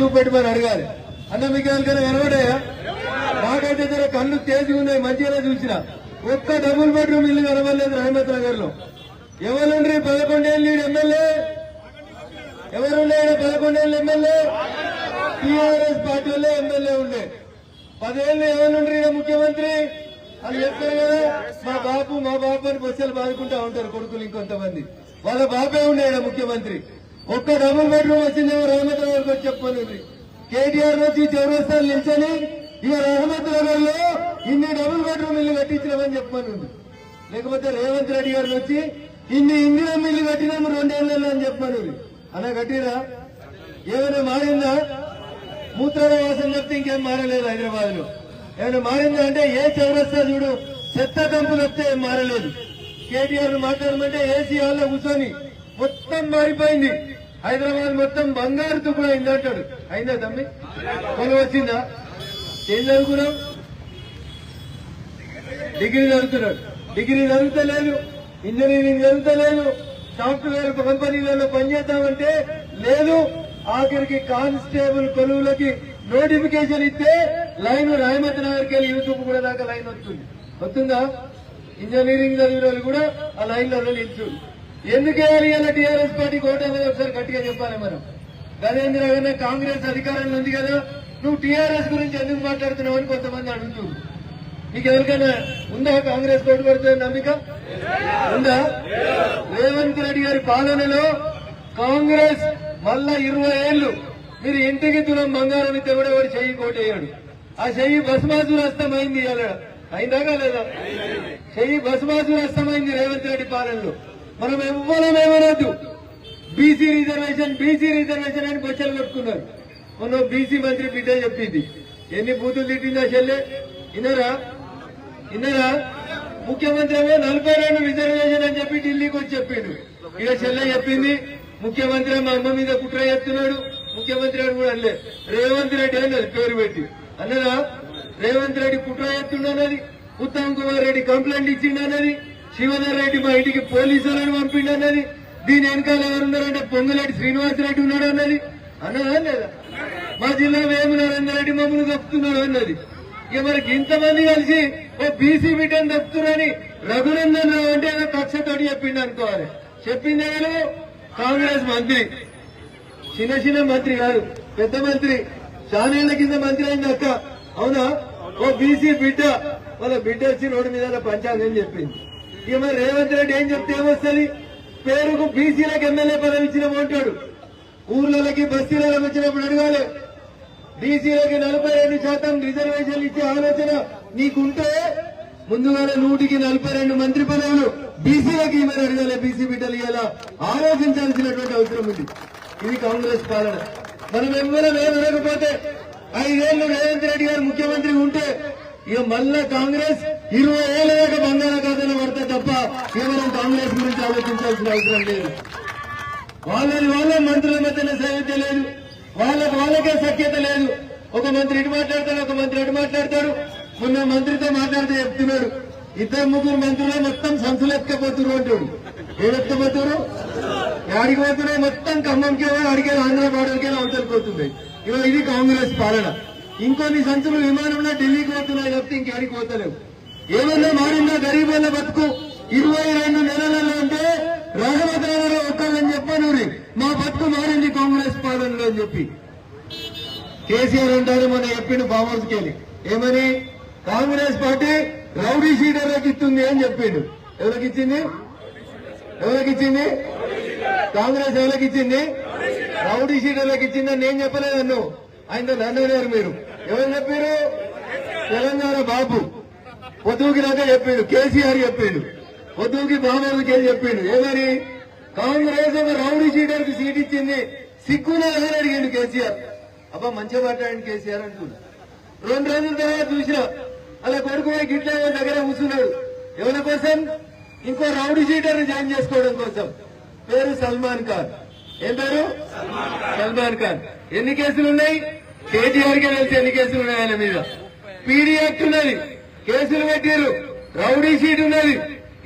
చూపెట్టి మరి అడగాలి అన్న మీకు ఎవరికైనా కనబడాయా నాకైతే జర కళ్ళు తేజి ఉన్నాయి మంచిగానే చూసిన. ఒక్క డబుల్ బెడ్రూమ్ ఇల్లు కనబడలేదు రహమత్ నగర్లో ఎవరుండ్రి? పదకొండేళ్ళు ఈడు ఎమ్మెల్యే. ఎవరుండే పదకొండేళ్ళు ఎమ్మెల్యే. టీఆర్ఎస్ పార్టీ వల్లే ఎమ్మెల్యే ఉండే. పదేళ్ళు ఎవరుండ్రి ఈడ ముఖ్యమంత్రి? అని చెప్తారు కదా. మా బాబు మా బాపు అని బస్సులు బాదుకుంటా ఉంటారు కొడుకులు ఇంకొంతమంది. వాళ్ళ బాపే ఉండే ముఖ్యమంత్రి. ఒక్క డబుల్ బెడ్రూమ్ వచ్చిందేమో రహమత్ నగర్ వచ్చి చెప్పనుంది కేటీఆర్ వచ్చి చౌరస్తాలు నిల్చొని ఇక రహమత్ నగర్లో ఇన్ని డబుల్ బెడ్రూమ్ ఇల్లు కట్టించినామని చెప్పనుంది లేకపోతే రేవంత్ రెడ్డి గారిని వచ్చి ఇన్ని ఇందిరా ఇల్లు కట్టినాము రెండేళ్ళలో అని చెప్పాను అలా కట్టిరా? ఏమైనా మారిందా? మూత్రాల చెప్తే ఇంకేం మారలేదు హైదరాబాద్లో ఏమైనా మారిందా అంటే ఏ చౌరస్తా చూడు చెత్త కంపు వస్తే మారలేదు. కేటీఆర్ మాట్లాడమంటే ఏసీ హాల్లో కూర్చొని మొత్తం మారిపోయింది. హైదరాబాద్ మొత్తం బంగారు తుప్పుడు అయింది అంటాడు. అయిందా తమ్మి? కొలు వచ్చిందా? ఏం చదువుకున్నావు? డిగ్రీ చదువుతున్నాడు. డిగ్రీ చదువుతలేదు. ఇంజనీరింగ్ చదువుతలేదు. సాఫ్ట్వేర్ కంపెనీలలో పనిచేద్దామంటే లేదు. ఆఖరికి కానిస్టేబుల్ కొలువులకి నోటిఫికేషన్ ఇస్తే లైన్ రాయమతి నగర్కి వెళ్ళి యూట్యూబ్ కూడా దాకా లైన్ వస్తుంది. వస్తుందా? ఇంజనీరింగ్ చదివిన వాళ్ళు కూడా ఆ లైన్లలో నిల్చుంది ఎందుకు వేయాలి ఇలా టీఆర్ఎస్ పార్టీకి ఓటు ఒకసారి గట్టిగా చెప్పాలి మనం. గజేంద్ర గారినే కాంగ్రెస్ అధికారంలో ఉంది కదా నువ్వు టీఆర్ఎస్ గురించి ఎందుకు మాట్లాడుతున్నావు అని కొంతమంది అడుగుతున్నారు మీకు ఎవరికైనా ఉందా కాంగ్రెస్ కోటి పడుతుంది నమ్మిక? ఉందా? రేవంత్ రెడ్డి గారి పాలనలో కాంగ్రెస్ మళ్ళా ఇరవై ఏళ్ళు మీరు ఇంటికి తులం బంగారం ఇస్తే కూడా వాడు చెయ్యి కోటేయాడు. ఆ చెయ్యి భస్మాసురు అస్తమైంది ఇవాళ. అయిందా లేదా చెయ్యి భస్మాసురు అస్తమైంది రేవంత్ రెడ్డి పాలనలో. మనం ఎవ్వరం ఏమనొద్దు. బీసీ రిజర్వేషన్ బీసీ రిజర్వేషన్ అని బొచ్చలు పెట్టుకున్నారు మొన్న బీసీ మంత్రి బిడ్డ చెప్పింది. ఎన్ని బూతులు తిట్టిందా చెల్లె? ఇన్నరా ఇన్నరా ముఖ్యమంత్రి ఏమో నలభై రెండు రిజర్వేషన్ అని చెప్పి ఢిల్లీకి వచ్చి చెప్పిండు. ఇక చెల్లె చెప్పింది ముఖ్యమంత్రి మా అమ్మ మీద కుట్ర చెప్తున్నాడు ముఖ్యమంత్రి అని కూడా అనలే. రేవంత్ రెడ్డి అన్నది పేరు పెట్టి. అన్నదా? రేవంత్ రెడ్డి కుట్ర చెప్తుండన్నది ఉత్తమ్ కుమార్ రెడ్డి కంప్లైంట్ ఇచ్చిండన్నది శివధర్ రెడ్డి మా ఇంటికి పోలీసులను పంపిండన్నది. దీని వెనకాల ఎవరున్నారంటే పొంగులేటి శ్రీనివాసరెడ్డి ఉన్నాడు అన్నది. అన్నదా లేదా? మా జిల్లా ఏమి నరేందర్ మమ్మల్ని తప్పుతున్నాడు అన్నది. ఇక మనకి ఇంతమంది కలిసి ఓ బీసీ బిడ్డను తప్పుతున్నారని రఘునందన్ రావు అంటే ఏదో కక్షతోటి చెప్పిండు అనుకోవాలి. చెప్పింది ఎవరు? కాంగ్రెస్ మంత్రి. చిన్న చిన్న మంత్రి కాదు పెద్ద మంత్రి. చానేళ్ళ కింద మంత్రి అయింది అక్క. అవునా? ఓ బీసీ బిడ్డ. వాళ్ళ బిడ్డ వచ్చి రోడ్డు మీద పంచాంగం చెప్పింది. ఇక మరి రేవంత్ రెడ్డి ఏం చెప్తే ఏమొస్తుంది పేరుకు బీసీలకు ఎమ్మెల్యే పదవి ఇచ్చిన అంటాడు. ఊర్లకి బస్తీలకు వచ్చినప్పుడు అడగాలి. బీసీలకి నలభై రెండు శాతం రిజర్వేషన్లు ఇచ్చే ఆలోచన నీకుంటే ముందుగానే నూటికి నలభై రెండు మంత్రి పదవులు బీసీలకి ఇవ్వని అడగాలి. బీసీ బిడ్డలు ఇలా ఆలోచించాల్సినటువంటి అవసరం ఉంది. ఇది కాంగ్రెస్ పాలన. మనం ఎవ్వరం ఏం ఐదేళ్ళు రేవంత్ రెడ్డి గారు ముఖ్యమంత్రి ఉంటే ఇక మళ్ళా కాంగ్రెస్ ఇరవై ఏళ్ళ దాకా బంగాళాఖాతంలో పడితే తప్ప కేవలం కాంగ్రెస్ గురించి ఆలోచించాల్సిన అవసరం లేదు. వాళ్ళని వాళ్ళ మంత్రుల మధ్యన సైన్యత లేదు. వాళ్ళకి వాళ్ళకే సఖ్యత లేదు. ఒక మంత్రి ఇటు మాట్లాడతాడు ఒక మంత్రి అటు మాట్లాడతాడు. మొన్న మంత్రితో మాట్లాడితే చెప్తున్నాడు ఇద్దరు ముగ్గురు మంత్రులే మొత్తం సంచులు ఎత్తుకపోతున్నారు అంటాడు ఏం ఎత్తుకపోతున్నారు పోతున్నాయి? మొత్తం ఖమ్మంకి అడిగే ఆంధ్ర బార్డర్కి అవతలిపోతుంది ఇవాళ ఇది కాంగ్రెస్ పాలన. ఇంకొన్ని సంచులు విమానంలో ఢిల్లీకి పోతున్నాయి తప్పితే ఇంకెవరికి పోతలేవు. ఏమన్నా మారిందా గరీబుల బతుకు ఇరవై రెండు నెలలలో అంటే రాఘవద్రావు ఒక్కదని చెప్పాను మా బతుకు మారింది కాంగ్రెస్ పాలనలో అని చెప్పి. కేసీఆర్ అంటారు మన చెప్పిండు ఫార్మర్స్కి వెళ్ళి. ఏమని? కాంగ్రెస్ పార్టీ రౌడీ షీటర్లకు ఇస్తుంది అని చెప్పిండు. ఎవరికి ఇచ్చింది? ఎవరికి ఇచ్చింది? కాంగ్రెస్ ఎవరికి ఇచ్చింది? రౌడీ షీటర్లకు ఇచ్చిందని నేను చెప్పలేదు ఆయనతో ఆయన నన్ను లేరు మీరు. ఎవరు చెప్పారు? తెలంగాణ బాబు. పొద్దుకి దాకా చెప్పిండు. కేసీఆర్ చెప్పిండు. పొద్దుకి బాబాబుకి చెప్పిండు. ఏమని కాంగ్రెస్ ఒక రౌడీ షీటర్కి సీట్ ఇచ్చింది. సిక్కున ఎవరు అడిగిండు కేసీఆర్. అబ్బా మంచిగా మాట్లాడండి కేసీఆర్ అంటున్నాడు. రెండు రోజుల తర్వాత చూసిన. అలా కొడుకు గిట్లా దగ్గర కూర్చున్నాడు? ఎవరి కోసం? ఇంకో రౌడీ షీటర్ని జాయిన్ చేసుకోవడం కోసం. పేరు సల్మాన్ ఖాన్. ఏం పేరు? సల్మాన్ ఖాన్. ఎన్ని కేసులు ఉన్నాయి? కేటీఆర్కి తెలిసి ఎన్ని కేసులు ఉన్నాయి ఆయన మీద? పీడీ యాక్ట్ ఉన్నది. కేసులు పెట్టారు రౌడీ షీట్ ఉన్నది.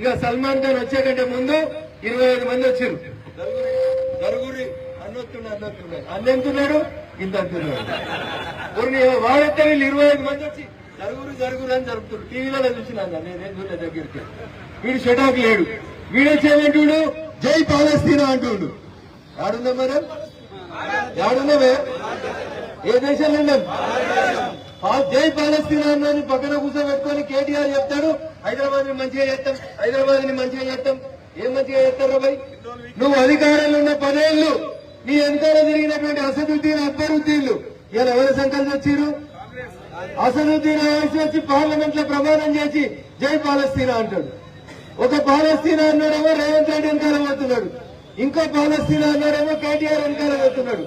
ఇక సల్మాన్ ఖాన్ వచ్చేటంటే ముందు ఇరవై ఐదు మంది వచ్చారు నలుగురి అన్నొత్తున్నాడు అన్నెంతున్నాడు ఇంత అంటున్నాడు. ఊరిని వీళ్ళు ఇరవై ఐదు మంది వచ్చి జరుగురు జరుగురు అని జరుపుతారు టీవీలో చూసినా నేనేం చూడలేదు దగ్గరికి. వీడు షటాక్ లేడు. వీడొచ్చేమంటుడు జై పాలస్తీనా అంటుండు. ఆడుందా మరి? ఆడున్నావే ఏ దేశంలో ఉన్నాం ఆ జై పాలస్తీనా అన్నది పక్కన కూర్చోబెట్టుకొని కేటీఆర్ చెప్తాడు హైదరాబాద్ని మంచిగా చేస్తాం హైదరాబాద్ని మంచిగా చేస్తాం. ఏం మంచిగా చేస్తారు భయ్ నువ్వు అధికారంలో ఉన్న పదేళ్ళు నీ వెనకాల జరిగినటువంటి అసదుద్దీన్ అక్బరుద్దీన్లు ఇలా ఎవరి సంకల్పం వచ్చారు అసదుద్దీన్ అవాసి వచ్చి పార్లమెంట్లో ప్రమాణం చేసి జై పాలస్తీనా అంటాడు. ఒక పాలస్తీనా అన్నాడేమో రేవంత్ రెడ్డి వెనకాల పోతున్నాడు. ఇంకో పాలస్తీనా అన్నాడేమో కేటీఆర్ వెనకాల పోతున్నాడు.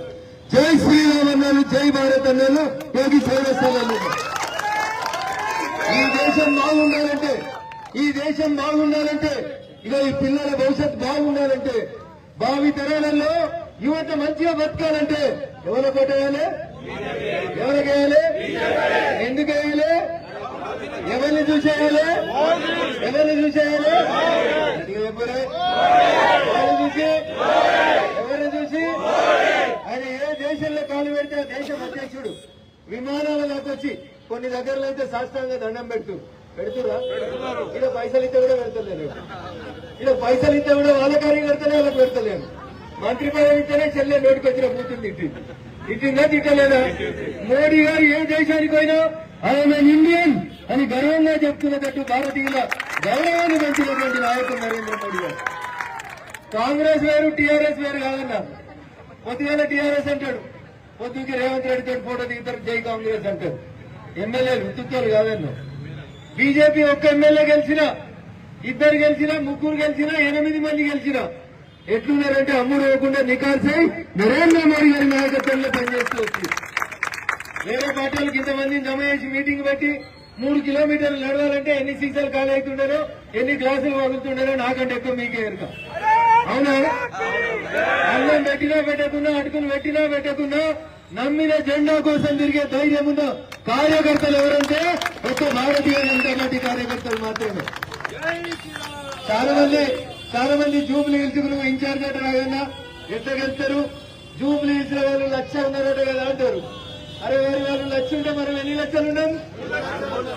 జై శ్రీరామ్ అన్నారు జై భారత్ అన్నారు యోగి చౌరస్తాను ఈ దేశం బాగుండాలంటే ఈ దేశం బాగుండాలంటే ఇక ఈ పిల్లల భవిష్యత్ బాగుండాలంటే భావి తరాలలో యువత మంచిగా బతకాలంటే ఎవరి కొట్టేయాలి ఎవరికి వేయాలి? ఎందుకు వేయాలి? ఎవరిని చూసేయాలి? ఎవరిని చూసేయాలి? ఎవరిని చూసి? ఎవరిని ఆయన ఏ దేశంలో కాలు పెడితే ఆ దేశం అధ్యక్షుడు విమానాలలోకి వచ్చి కొన్ని దగ్గరలో అయితే శాస్త్రంగా దండం పెడుతూ. పెడుతురా? ఇలా పైసలు ఇస్తే కూడా పెడతలేరు. ఇలా పైసలు ఇస్తే కూడా వాళ్ళ కార్యకర్తలే వాళ్ళకి పెడతలేరు. మంత్రి పదవి ఇస్తేనే చెల్లె నోటికి వచ్చిన కూతురు తిట్టింది. తిట్టిందా తిట్టలేదా? మోడీ గారు ఏ దేశానికి పోయినా ఆయన ఇండియన్ అని గర్వంగా చెప్తున్నట్టు భారతీయుల గౌరవాన్ని పెంచినటువంటి నాయకుడు నరేంద్ర మోడీ గారు. కాంగ్రెస్ వేరు టీఆర్ఎస్ వేరు కాదన్నా పొద్దుగాల టీఆర్ఎస్ అంటాడు. పొద్దుకి రేవంత్ రెడ్డి తోటి ఫోటో దిగుతారు జై కాంగ్రెస్ అంటారు. ఎమ్మెల్యేలు ఉత్తుత్తారు కాదన్నా బీజేపీ ఒక్క ఎమ్మెల్యే గెలిచినా ఇద్దరు గెలిచినా ముగ్గురు గెలిచినా ఎనిమిది మంది గెలిచినా ఎట్లున్నారంటే అమ్ముడు ఇవ్వకుండా నికాల్సై నరేంద్ర మోడీ గారి నాయకత్వంలో పనిచేస్తూ వచ్చింది వేరే పార్టీలకు ఇంతమందిని జమ చేసి మీటింగ్ పెట్టి మూడు కిలోమీటర్లు నడవాలంటే ఎన్ని సీసాలు ఖాళీ అవుతుండారో ఎన్ని గ్లాసులు వగులుతుండారో నాకంటే ఎక్కువ మీకే ఎరుక. అవునా? అన్నం పెట్టినా పెట్టకుండా అటుకులు పెట్టినా పెట్టకుండా నమ్మిన జెండా కోసం తిరిగే ధైర్యం ఉన్న కార్యకర్తలు ఎవరంటే ఒక్క భారతీయ జనతా పార్టీ కార్యకర్తలు మాత్రమే. చాలా మంది చాలా మంది జూబ్లీ హిల్స్ నువ్వు ఇన్ఛార్జ్ అంటే రాగన్నా ఎట్లా గెలుస్తారు? జూబ్లీ హిల్స్ వాళ్ళు లక్ష ఉన్నారట కదా అంటారు. అరే వారి వాళ్ళు లక్ష ఉంటే మనం ఎన్ని లక్షలు ఉన్నాం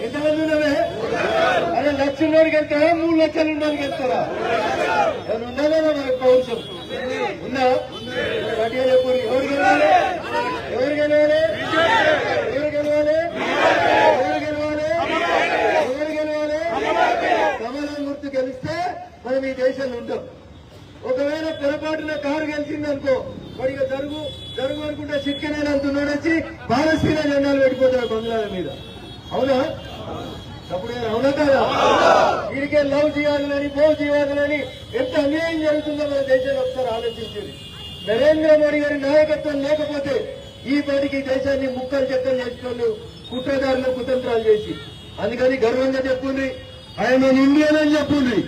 ఎంతమంది ఉన్నామే అరే లక్ష ఉన్నోడికి వెళ్తారా మూడు లక్షలు ఉండడానికి వెళ్తారా ఎవరు ఉండాలా మనకు పౌరుషం? ఉందా? గట్టిగా చెప్పు ఎవరు గెలవాలి? ఎవరు గెలవాలి? ఎవరు గెలవాలి? ఎవరు గెలవాలి? ఎవరు గెలవాలి? కమలం గుర్తు గెలిస్తే మనం ఈ దేశంలో ఉంటాం ఒకవేళ పొరపాటున కారు గెలిచిందనుకో వాడిగా జరుగు జరుగు అనుకుంటే చిట్కనేలు అంటున్నాడు వచ్చి పాలస్తీన జెండాలు పెట్టిపోతాడు బంగ్లాల మీద. అవునా? అప్పుడు అవునా కాదా? వీడికే లవ్ చేయాలని పోవ్ చేయాలని ఎంత అన్యాయం జరుగుతుందో మన దేశాన్ని ఒకసారి ఆలోచించింది. నరేంద్ర మోడీ గారి నాయకత్వం లేకపోతే ఈ పాటికి దేశాన్ని ముక్కలు చెక్కలు చేసుకొని కుట్రదారులు కుతంత్రాలు చేసి. అందుకని గర్వంగా చెప్పుండ్రి. ఆయన ఇండియన్ అని చెప్పుండ్రి.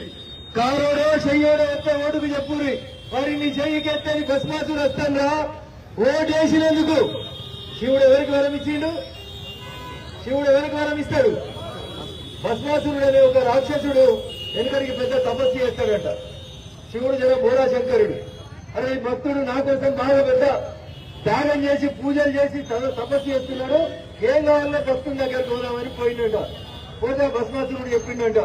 కారోడో చెయ్యోడో వస్తే ఓటుకు చెప్పుండ్రి. మరి నీ చెయ్యికి ఎత్తని భస్మాసుడు వస్తాన్రా? ఓటేసినందుకు. శివుడు ఎవరికి వరం ఇచ్చిండు? శివుడు ఎవరికి వరం ఇస్తాడు? భస్మాసురుడు అనే ఒక రాక్షసుడు వెనుకడికి పెద్ద తపస్సు చేస్తాడంట. శివుడు జర బోరా శంకరుడు. అరే ఈ భక్తుడు నా కోసం బాగా పెద్ద త్యాగం చేసి పూజలు చేసి తన తపస్సు చేస్తున్నాడు. ఏం కావాలో భక్తుని దగ్గర పోదామని పోయిండట. పోతే భస్మాసురుడు చెప్పిండట.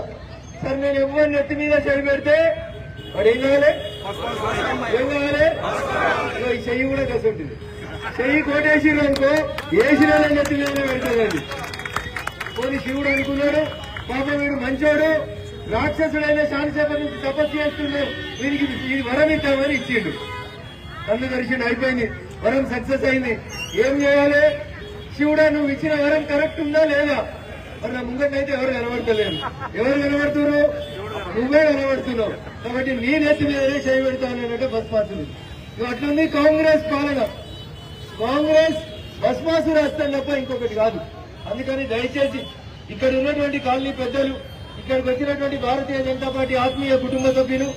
సరే నేను ఎవరిని నెత్తి మీద చెడిపెడితే వాడు ఏం కావాలి ఏం కావాలి? ఈ చెయ్యి కూడా కలిసి ఉంటుంది. చెయ్యి కోటేశ్వరుడు అనుకో వేసిన నెత్తి మీద పెడతాడండి శివుడు అనుకున్నాడు పాపం వీడు మంచోడు రాక్షసుడైన శాంతిసేప నుంచి తపస్సు చేస్తుండే. వీరికి ఇది వరం ఇద్దామని ఇచ్చిండు. కన్ను దర్శనం అయిపోయింది. వరం సక్సెస్ అయింది. ఏం చేయాలి? శివుడా నువ్వు ఇచ్చిన వరం కరెక్ట్ ఉందా లేదా? మరి నా అయితే ఎవరు కనబడతలేరు. ఎవరు కనబడుతున్నారు? నువ్వే కనబడుతున్నావు కాబట్టి నీ నెత్తి మీదనే చేయి పెడతాను అంటే బస్మాసులు అట్లుంది కాంగ్రెస్ పాలన. కాంగ్రెస్ భస్మాసురు రాస్తాను తప్ప ఇంకొకటి కాదు. అందుకని దయచేసి ఇక్కడ ఉన్నటువంటి కాలనీ పెద్దలు ఇక్కడికి వచ్చినటువంటి భారతీయ జనతా పార్టీ ఆత్మీయ కుటుంబ సభ్యులు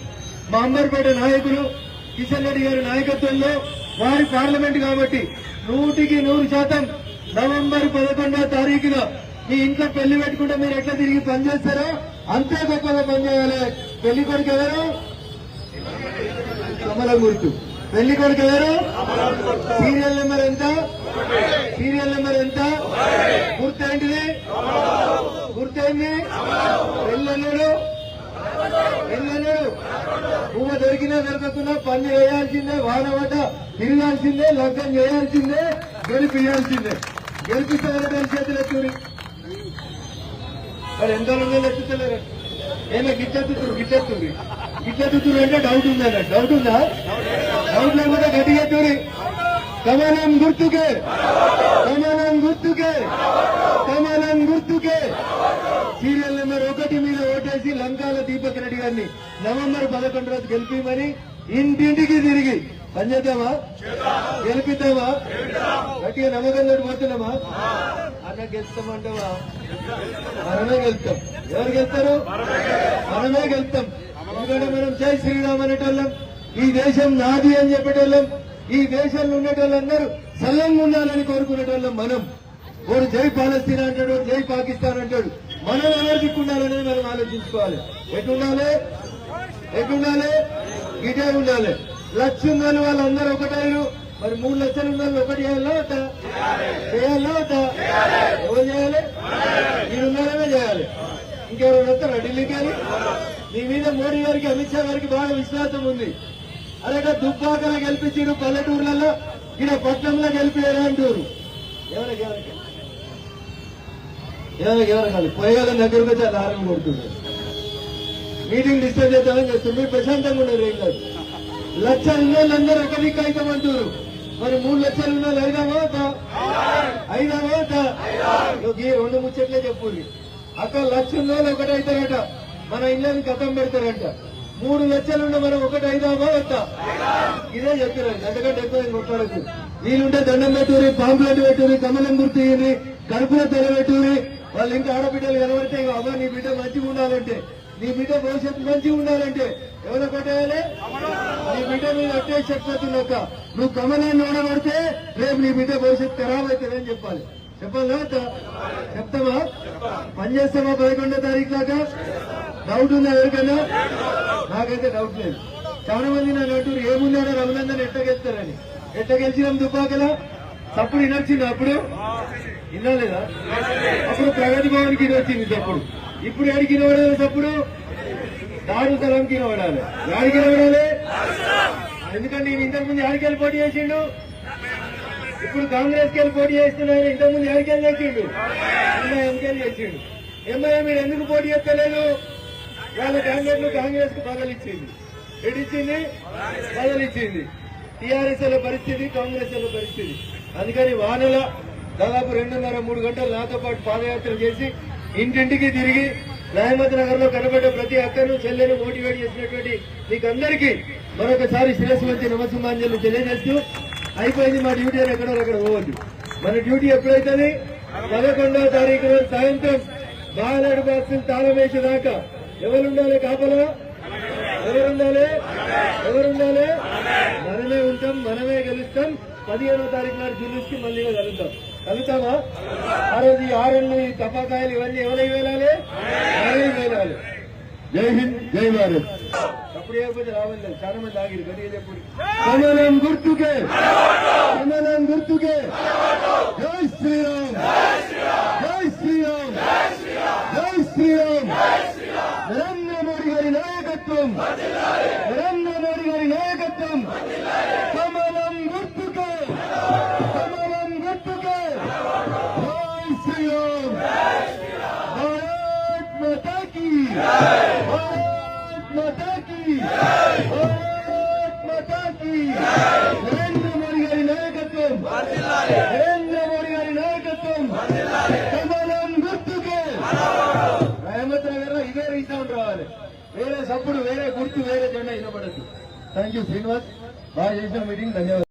మా అంబర్పేట నాయకులు కిషన్ రెడ్డి గారి నాయకత్వంలో వారి పార్లమెంట్ కాబట్టి నూటికి నూరు శాతం నవంబర్ పదకొండవ తారీఖున మీ ఇంట్లో పెళ్ళి పెట్టుకుంటే మీరు ఎట్లా తిరిగి పనిచేస్తారో అంతే గొప్పగా పనిచేయాలి. పెళ్ళి కొడుకు ఎవరు? కమలం గుర్తు. పెళ్ళి కొడుకు ఎవరు? సీరియల్ నెంబర్ ఎంత? సీరియల్ నెంబర్ ఎంత? గుర్తేంటిది గుర్తేంది పెళ్ళన్నాడు? పెళ్ళన్నాడు? భూమ దొరికినా దొరకకుండా పని చేయాల్సిందే వాన వానవట తిరగాల్సిందే లగ్నం చేయాల్సిందే గెలిపియాల్సిందే గెలిపిస్తారని చేతులు ఎత్తుడి వాళ్ళు ఎంత రోజులు ఎత్తుతలేరు ఏమో గిట్టెత్తుతురు గిట్టెత్తుంది గిట్టెత్తుతురు అంటే డౌట్ ఉందా డౌట్ ఉందా? డౌట్ లేకపోతే గట్టి ఎత్తురి కమలం గుర్తుకే. కమలం గుర్తుకే. కమలం గుర్తుకే. సీరియల్ నెంబర్ ఒకటి మీద ఓటేసి లంకాల దీపక్ రెడ్డి గారిని నవంబర్ పదకొండు రోజు గెలిపిమని ఇంటింటికి తిరిగి పనిచేద్దామా గెలిపిద్దామా? గట్టిగా నమ్మకంతో పోతున్నామా అన్న గెలుస్తామంటావా? మనమే గెలుస్తాం. ఎవరు గెలుస్తారు? మనమే గెలుస్తాం. ఎందుకంటే మనం జై శ్రీరామ్ అనేటోళ్ళం. ఈ దేశం నాది అని చెప్పేటోళ్ళం. ఈ దేశంలో ఉండేటోళ్ళందరూ సల్లంగా ఉండాలని కోరుకునేటోళ్ళం మనం. వాడు జై పాలస్తీనా అంటాడు జై పాకిస్తాన్ అంటాడు. మనం ఎవరు ఉండాలనేది మనం ఆలోచించుకోవాలి. ఎటుండాలి ఎటుండాలి ఇటే ఉండాలి. లక్ష ఉండాలి వాళ్ళందరూ ఒకటైరు మరి మూడు లక్షలు ఉండాలి ఒకటి చేయాలా వద్దా చేయాలా వద్దా ఎవరు చేయాలి? మీరు ఉన్నారనే చేయాలి. ఇంకెవరు వస్తారా ఢిల్లీకి వెళ్ళి నీ మీద మోడీ గారికి అమిత్ షా గారికి బాగా విశ్వాసం ఉంది. అలాగే దుబ్బాకలో గెలిపించారు పల్లెటూర్లలో. ఇక్కడ పట్నంలో గెలిపారు అంటారు. ఎవరికి ఎవరికి? ఎవరికి ఎవరు కాదు దగ్గరకు వచ్చి అలా ఆరంభం కొడుతున్నారు మీటింగ్ డిస్టర్బ్ చేద్దామని చేస్తుంది. ప్రశాంతంగా ఉన్నారు ఏం కాదు. లక్ష ఉన్నోళ్ళందరూ ఒక దిక్కు అవుతామంటారు మరి మూడు లక్షలు ఉన్న వాళ్ళు ఐదామా ఈ రెండు ముచ్చట్లే చెప్పుర్రి. అక్కడ లక్ష ఉన్నోళ్ళు ఒకటి మన ఇళ్ళని గతం పెడతారంట. మూడు లక్షలు ఉన్న మనం ఒకటి ఐదామా వద్దా ఇదే చెప్తున్నారు. ఎందుకంటే ఎక్కువ ఏం వీళ్ళుంటే దండం పెట్టుకుని పాంప్లెట్ పెట్టుకుని కమలం గుర్తిని కడుపులో తెర పెట్టుకుని వాళ్ళు ఇంకా ఆడబిడ్డలు కనబడితే అమ్మ నీ బిడ్డ మంచిగా ఉండాలంటే నీ బిడ్డ భవిష్యత్తు మంచిగా ఉండాలంటే ఎవరు కొట్టేయాలి నీ బిడ్డ మీద అట్టే చెప్పొద్దున్నాక నువ్వు కమలాన్ని ఓడబడితే రేపు నీ బిడ్డ భవిష్యత్తు ఖరాబ్ అని చెప్పాలి. చెప్పాలా చెప్తావా? పనిచేస్తావా పని పదకొండో తారీఖు దాకా? డౌట్ ఉందా ఎవరికైనా నాకైతే డౌట్ లేదు. చాలా మంది నా అంటారు ఏముందాడో రమణందని ఎట్ట గెలుస్తారని. ఎట్ట గెలిచినాం దుబ్బాకలా? తప్పుడు వినొచ్చింది అప్పుడు? వినలేదా అప్పుడు ప్రగతి భవన్కి వచ్చింది తప్పుడు ఇప్పుడు ఎడికి నిలబడాలి తప్పుడు దారుసలంకి నిలబడాలి యాడికి నిలబడాలి ఎందుకంటే నేను ఇంతకుముందు యాడికి వెళ్ళి పోటీ చేసిండు? ఇప్పుడు కాంగ్రెస్కి వెళ్ళి పోటీ చేస్తున్నాడు ఇంతకుముందు యాడికి వెళ్ళి చేసిండు? ఎంఐఎంకి చేసిండు. ఎంఐఎం మీరు ఎందుకు పోటీ చేస్తలేదు? వాళ్ళ క్యాండిడేట్లు కాంగ్రెస్కు బదలిచ్చింది ఎడిచ్చింది బదలిచ్చింది. టీఆర్ఎస్ పరిస్థితి కాంగ్రెస్ పరిస్థితి. అందుకని వానల దాదాపు రెండున్నర మూడు గంటలు నాతో పాటు పాదయాత్ర చేసి ఇంటింటికి తిరిగి న్యాయమతి నగర్లో కనబడ్డ ప్రతి అక్కను చెల్లెను మోటివేట్ చేసినటువంటి మీకు అందరికీ మరొకసారి శిరస్సు వచ్చి నమస్సుమాంజలు తెలియజేస్తూ అయిపోయింది మా డ్యూటీ అని ఎక్కడో అక్కడ పోవద్దు. మన డ్యూటీ ఎప్పుడైతుంది? పదకొండవ తారీఖు రోజు సాయంత్రం బాలనాడు బాక్సులు తాళం వేసేదాకా ఎవరుండాలి కాపలా? ఎవరుండాలి? ఎవరుండాలి? మనమే ఉంటాం మనమే గెలుస్తాం. పదిహేనో తారీఖు నాడు జులుస్కి మళ్ళీ కలుద్దాం. కలుగుతామా ఆ రోజు ఈ ఆరెళ్ళు ఈ తపాకాయలు ఇవన్నీ ఎవరికి వేలాలి మనమే వేలాలి జై హింద్ జై భారత్ అప్పుడు ఏకపోతే రావాలి చాలా మంది ఆగిరు గడియలు ఎప్పుడు కమలం గుర్తుకే కమలం గుర్తుకే జై శ్రీరామ్ జై శ్రీరామ్ జై శ్రీరామ్ నరేంద్ర మోడీ గారి నాయకత్వం నరేంద్ర మోడీ గారి నాయకత్వం కమలం గుర్తుకే కమలం గుర్తుకే జై శ్రీరామ్ భారత్ మాతా కీ భారత్ మాతా కీ భారత్ మాతా కీ నరేంద్ర మోడీ గారి నాయకత్వం నరేంద్ర మోడీ గారి నాయకత్వం కమలం గుర్తుకే రహమత్ నగర్లో ఇదే రీసౌండ్ రావాలి. వేరే సప్పుడు వేరే గుర్తు వేరే జెండా వినపడద్దు థ్యాంక్ యూ శ్రీనివాస్ బాగా చేసిన మీటింగ్ ధన్యవాదాలు.